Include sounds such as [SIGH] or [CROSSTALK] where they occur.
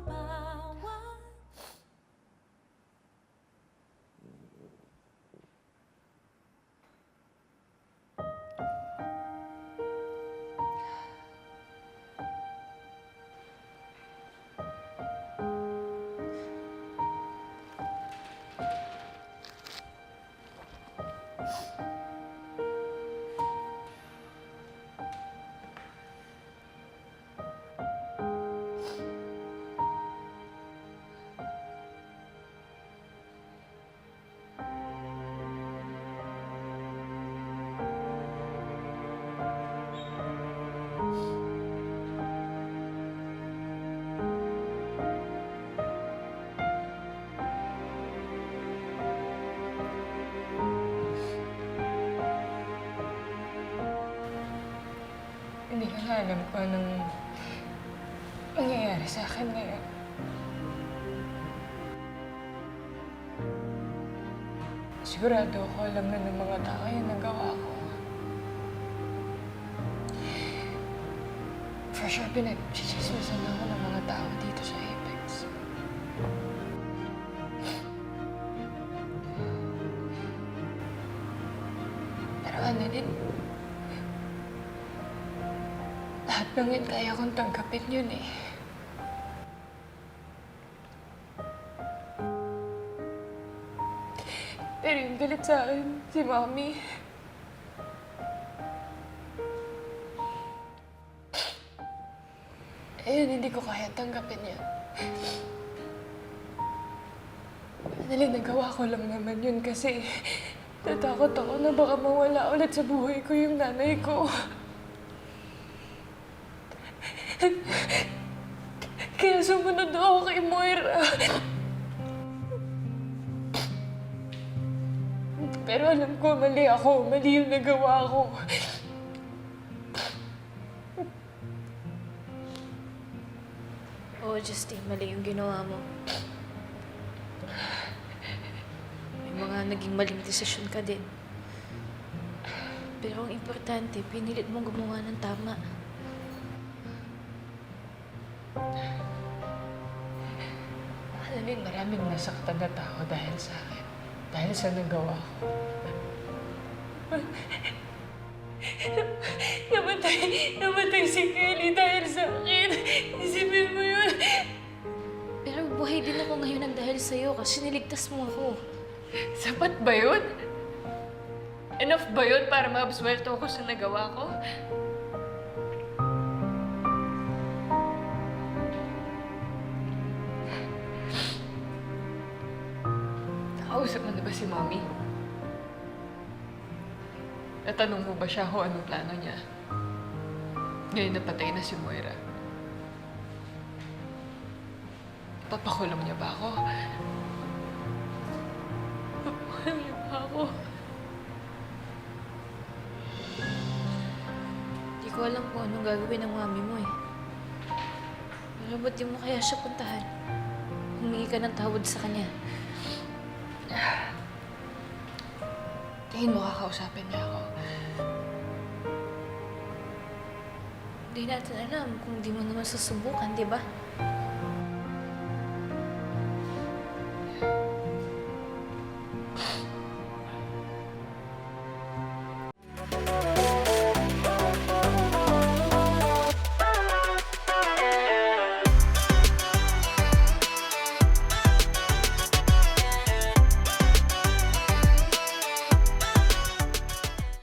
吧。Hindi ko na alam kung anong nangyayari sa akin ngayon. Sigurado ako alam na ng mga tao yung nagawa ko. For sure, pinag-chismisan ako ng mga tao dito sa Apex. Pero ano din, lahat ng yun kaya kong tanggapin yun eh. Pero yung galit sa akin, si Mami. Ayun, hindi ko kaya tanggapin yan. Dali, nagawa ko lang naman yun kasi natakot ako na baka mawala ulit sa buhay ko yung nanay ko. Kaya sumunod ako kay Moira. Pero alam ko, mali ako. Mali yung nagawa ko. Oo, Justine, mali yung ginawa mo. May mga naging maling desisyon ka din. Pero ang importante, pinilit mong gumawa ng tama. Alam mo, maraming nasaktan na tao dahil sa akin. Dahil sa nagawa ko. [LAUGHS] namatay, namatay si Kelly dahil sa akin. Isipin mo yun. Pero buhay din ako ngayon ng dahil sa'yo kasi niligtas mo ako. Sapat ba yun? Enough ba yun para maabswelto ako sa nagawa ko? Nakausap mo na ba si Mommy? Natanong mo ba siya kung anong plano niya? Ngayon napatay na si Moira. Papakulong niya ba ako? Mahal niya ba ako? Hindi ko alam kung anong gagawin ng mami mo eh. Pero ba't di mo kaya siya puntahan? Humingi ka ng tawad sa kanya. Tingin mo kakausapin niya ako. Hindi natin alam kung di mo naman susubukan, di ba?